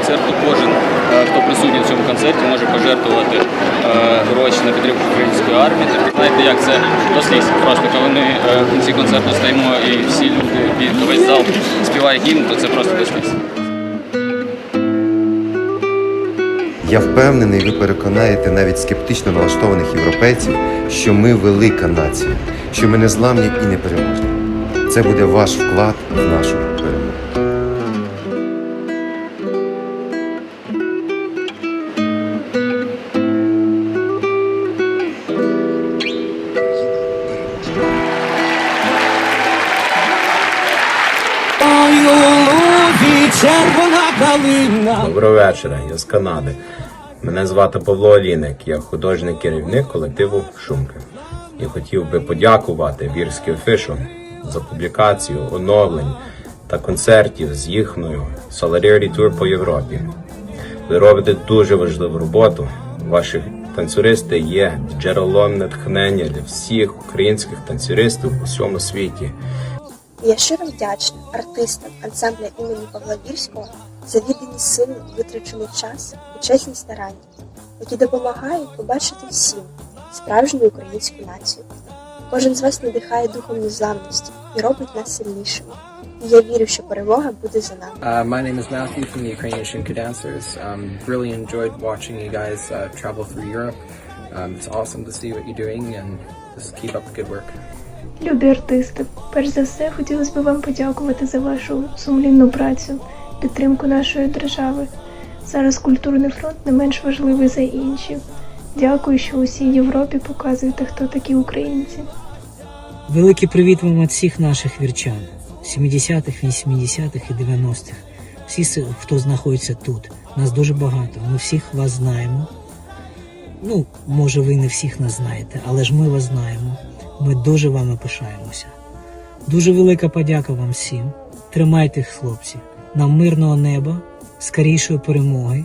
концерту кожен, е, хто присутній в цьому концерті, може пожертвувати е, гроші на підтримку української армії. Тобто, знаєте, як це до просто, коли ми е, в кінці концерту стоїмо і всі люди, весь зал співає гімн, то це просто до. Я впевнений, ви переконаєте навіть скептично налаштованих європейців, що ми велика нація, що ми незламні і непереможні. Це буде ваш вклад в нашу перемогу. Доброго вечора, я з Канади. Мене звати Павло Оліник, я художній керівник колективу Шумки. Я хотів би подякувати Вірській Official за публікацію оновлень та концертів з їхньою Solidarity Tour по Європі. Ви робите дуже важливу роботу. Ваші танцюристи є джерелом натхнення для всіх українських танцюристів у всьому світі. Я щиро вдячна артистам ансамбля імені Павла Вірського за віддані сили, витрачений час і чесні старання, які допомагають побачити всім справжню українську націю. Кожен з вас надихає духом незламності і робить нас сильнішими. Я вірю, що перемога буде за нами. Uh, my name is Matthew from the Ukrainian Shunka Dancers. Um, really enjoyed watching you guys uh, travel through Europe. Um, it's awesome to see what you're doing and just keep up the good work. Любі артисти, перш за все хотілося б вам подякувати за вашу сумлінну працю, підтримку нашої держави. Зараз культурний фронт не менш важливий за інші. Дякую, що усій Європі показуєте, хто такі українці. Великий привіт вам від всіх наших вірчан 70-х, 80-х і 90-х. Всі, хто знаходиться тут. Нас дуже багато. Ми всіх вас знаємо. Ну, може, ви не всіх нас знаєте, але ж ми вас знаємо. Ми дуже вами пишаємося. Дуже велика подяка вам всім. Тримайте, хлопці. Нам мирного неба, скорішої перемоги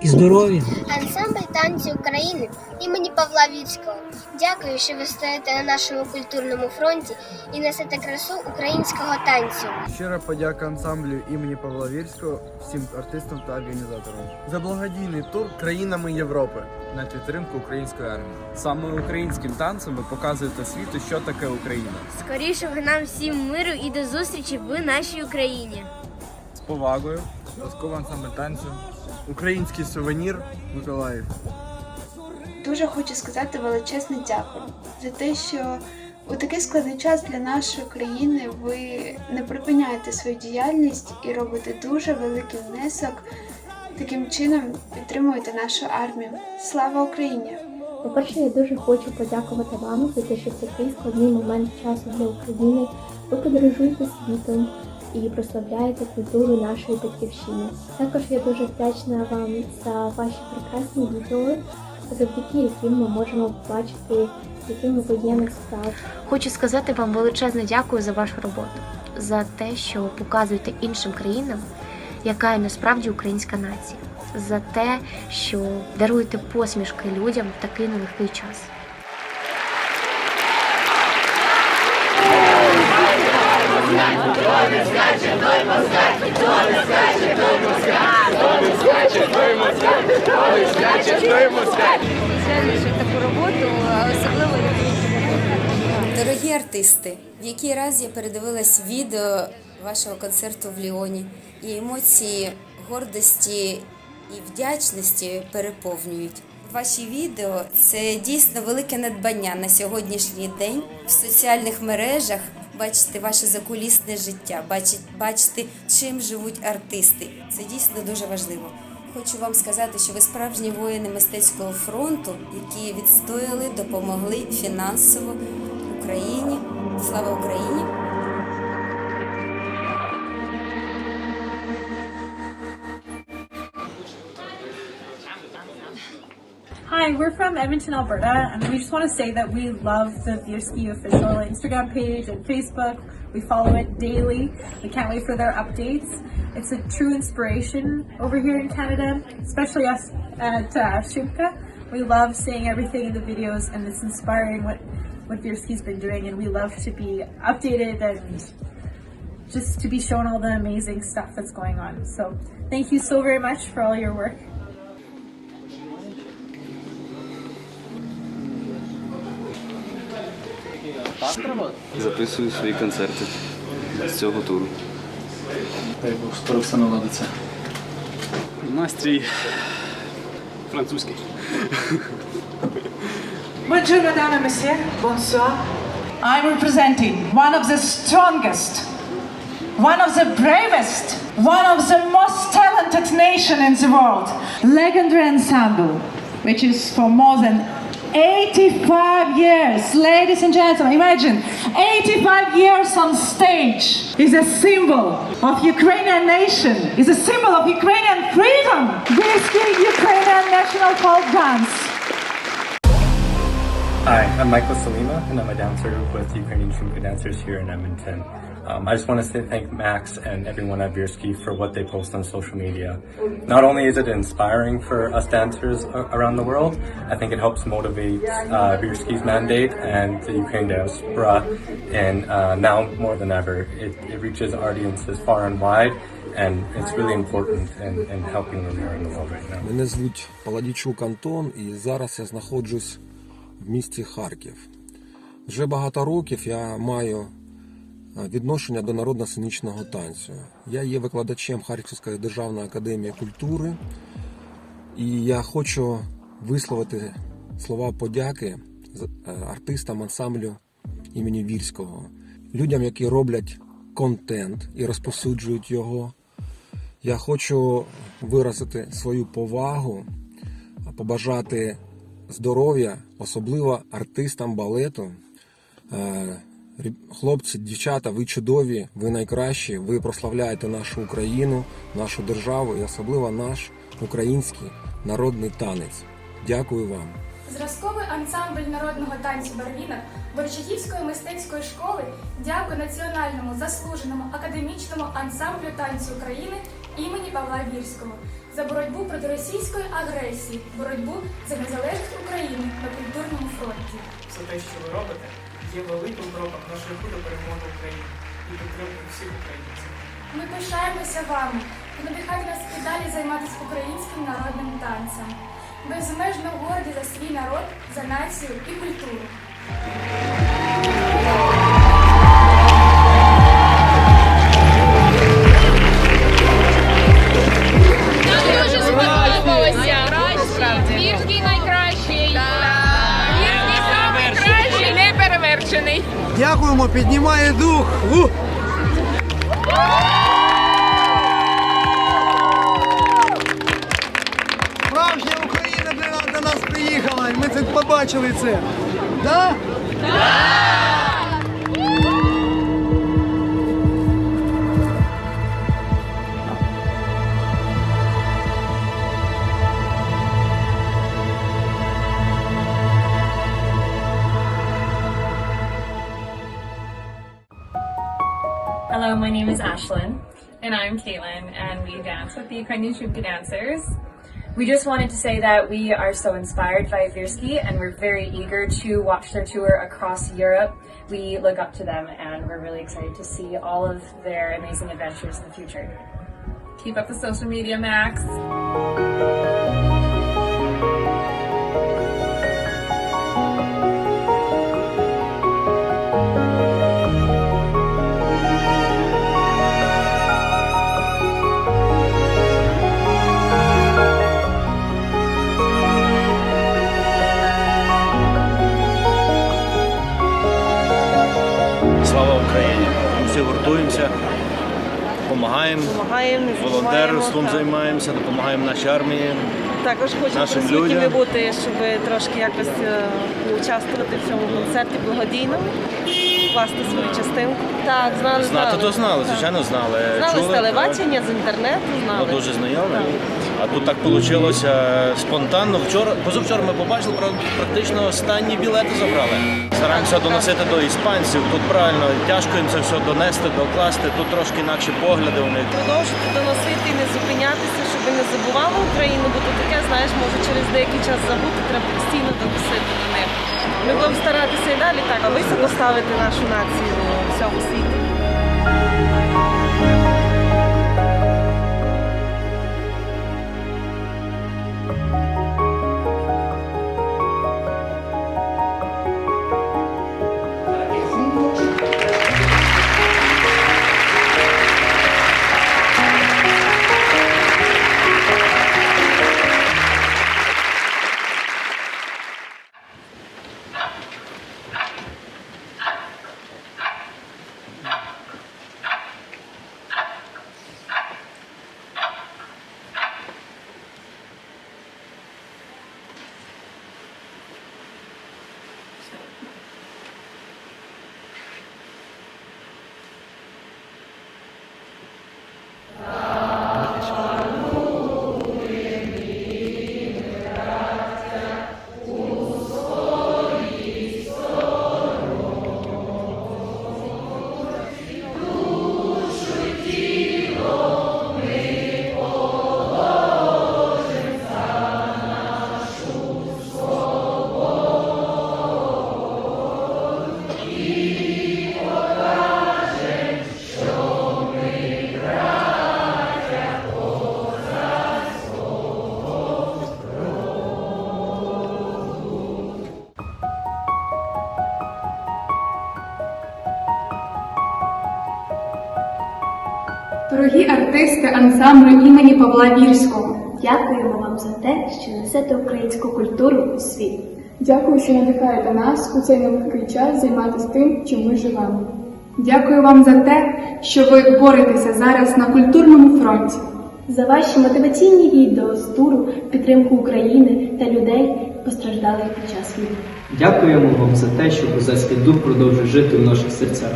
і здоров'я. Ансамбль танців України імені Павла Віцького. Дякую, що ви стоїте на нашому культурному фронті і несете красу українського танцю. Щира подяка ансамблю імені Павла Вірського, всім артистам та організаторам за благодійний тур країнами Європи на підтримку української армії. Саме українським танцем ви показуєте світу, що таке Україна. Скорішого нам всім миру і до зустрічі в нашій Україні. З повагою. Зразковий ансамбль танцю, український сувенір Миколаїв. Дуже хочу сказати величезне дякую за те, що у такий складний час для нашої країни ви не припиняєте свою діяльність і робите дуже великий внесок. Таким чином підтримуєте нашу армію. Слава Україні! По-перше, я дуже хочу подякувати вам за те, що в такий складний момент часу для України ви подорожуєте світом і прославляєте культуру нашої батьківщини. Також я дуже вдячна вам за ваші прекрасні відео, завдяки яким ми можемо побачити, якими воєнних справ Хочу сказати вам величезне дякую за вашу роботу, за те, що показуєте іншим країнам, яка є насправді українська нація, за те, що даруєте посмішки людям в такий нелегкий час. Дорогі артисти, в який раз я передивилась відео вашого концерту в Ліоні, і емоції гордості і вдячності переповнюють. Ваші відео це дійсно велике надбання на сьогоднішній день в соціальних мережах. Бачити ваше закулісне життя, бачити, чим живуть артисти. Це дійсно дуже важливо. Хочу вам сказати, що ви справжні воїни мистецького фронту, які відстояли, допомогли фінансово Україні Слава Україні! Hi, we're from Edmonton, Alberta, and we just want to say that we love the Vierski official Instagram page and Facebook. We follow it daily. We can't wait for their updates. It's a true inspiration over here in Canada, especially us at uh, Shubka. We love seeing everything in the videos, and it's inspiring what what Vierski's been doing, and we love to be updated and just to be shown all the amazing stuff that's going on. So, thank you so very much for all your work. Записую свої концерти з цього туру. Дай Бог, скоро все наладиться. Настрій французький. Bonjour, madame and monsieur. Bonsoir. I'm representing one of the strongest, one of the bravest, one of the most talented nation in the world, Legendary Ensemble, which is for more than 85 years. Ladies and gentlemen, imagine 85 years on stage is a symbol of Ukrainian nation, is a symbol of Ukrainian freedom. This is Ukrainian national folk dance. Hi, I'm Michael Salima, and I'm a dancer with Ukrainian Shumka Dancers here in Edmonton. Um, I just want to say thank Max and everyone at Birsky for what they post on social media. Not only is it inspiring for us dancers a- around the world, I think it helps motivate uh, Birsky's mandate and the Ukraine diaspora. And uh, now more than ever, it, it reaches audiences far and wide, and it's really important in, in helping them around the world right now. Мене звуть Паладічук Антон, і зараз я знаходжусь в місті Харків. Вже багато років я маю е, відношення до народно-сценічного танцю. Я є викладачем Харківської державної академії культури, і я хочу висловити слова подяки е, артистам ансамблю імені Вільського, людям, які роблять контент і розповсюджують його. Я хочу виразити свою повагу, побажати здоров'я, особливо артистам балету. Хлопці, дівчата, ви чудові, ви найкращі, ви прославляєте нашу Україну, нашу державу і особливо наш український народний танець. Дякую вам. Зразковий ансамбль народного танцю Барвінок Борчагівської мистецької школи дякує національному заслуженому академічному ансамблю танцю України імені Павла Вірського за боротьбу проти російської агресії, боротьбу за незалежність України на культурному фронті. Все те, що ви робите, є великим кроком на шляху до перемоги України і підтримки всіх українців. Ми пишаємося вами надихайте нас і далі займатися українським народним танцем. Безмежно горді за свій народ, за націю і культуру. Піднімає дух. Справжня Україна до нас приїхала, і ми це побачили це. Да? Hello, my name is Ashlyn. And I'm Caitlin, and we dance with the Ukrainian Shubka dancers. We just wanted to say that we are so inspired by Virsky, and we're very eager to watch their tour across Europe. We look up to them, and we're really excited to see all of their amazing adventures in the future. Keep up the social media, Max. Волонтерством займаємося, допомагаємо нашій армії. Також хочемо Нашим присутніми людям. бути, щоб трошки якось е, участвувати в цьому концерті благодійному. вкласти свою частинку. Так, знали, Знати то знали, звичайно, знали. Знали Чули, з телебачення, з інтернету, Ну, знали. дуже знайомі. А тут так вийшло спонтанно. Вчора, позавчора ми побачили, практично останні білети забрали. Стараємося доносити до іспанців. Тут правильно тяжко їм це все донести, докласти. Тут трошки інакші погляди у них. Продовжити доносити зупинятися, щоб не забували Україну, бо то таке, знаєш, може через деякий час забути, треба постійно доносити до них. Ми будемо старатися і далі так високо ставити нашу націю всьому світі. Ансамблю імені Павла Вірського. Дякуємо вам за те, що несете українську культуру у світ. Дякую, що надихаєте нас у цей нелегкий час займатися тим, чим ми живемо. Дякую вам за те, що ви боретеся зараз на культурному фронті. За ваші мотиваційні відео з туру підтримку України та людей, постраждалих під час війни. Дякуємо вам за те, що козацький дух продовжує жити в наших серцях.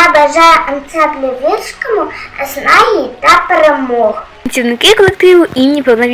Я бажаю ансамблю вірському знає та перемог. Працівники колективу імені Павла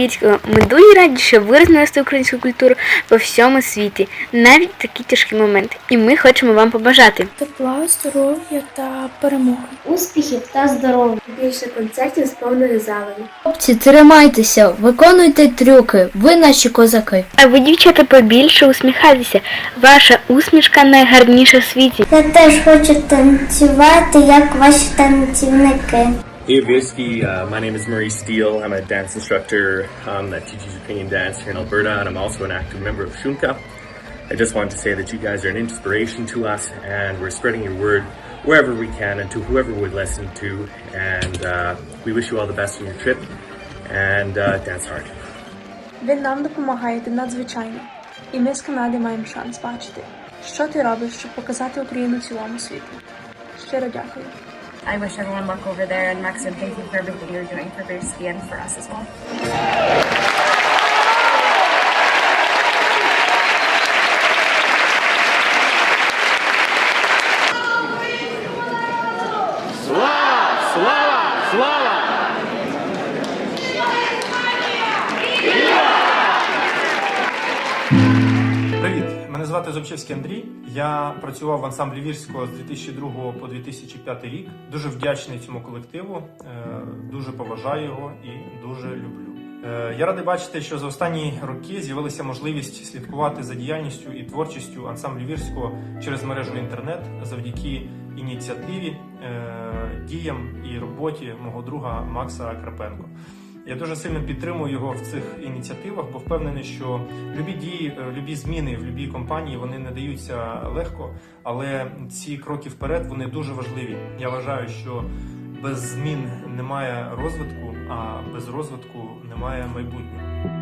ми дуже раді, що ви рознесли українську культуру по всьому світі, навіть такі тяжкі моменти. І ми хочемо вам побажати. Тепла, здоров'я та перемоги. Успіхів та здоров'я. Більше концертів з повною залою. Хлопці, тримайтеся, виконуйте трюки, ви наші козаки. А ви, дівчата, побільше усміхайтеся. Ваша усмішка найгарніша в світі. Я теж хочу танцювати, як ваші танцівники. Hey Visky, uh, my name is Maurice Steele. I'm a dance instructor um, that teaches Ukrainian dance here in Alberta, and I'm also an active member of Shumka. I just wanted to say that you guys are an inspiration to us, and we're spreading your word wherever we can and to whoever would listen to. And uh, we wish you all the best on your trip, and uh, dance hard. Ви нам допомагаєте надзвичайно. І ми з Канади маємо шанс бачити, що ти робиш, щоб показати Україну цілому світу. Щиро дякую. I wish everyone luck over there, and Maxim, thank you for everything you're doing for Birsky and for us as well. Зубчевський Андрій. Я працював в ансамблі Вірського з 2002 по 2005 рік. Дуже вдячний цьому колективу, е, дуже поважаю його і дуже люблю. Е, Я радий бачити, що за останні роки з'явилася можливість слідкувати за діяльністю і творчістю ансамблю Вірського через мережу інтернет завдяки ініціативі, е, діям і роботі мого друга Макса Крапенко. Я дуже сильно підтримую його в цих ініціативах, бо впевнений, що любі дії, е, любі зміни в любій компанії вони не даються легко, але ці кроки вперед вони дуже важливі. Я вважаю, що без змін немає розвитку, а без розвитку немає майбутнього.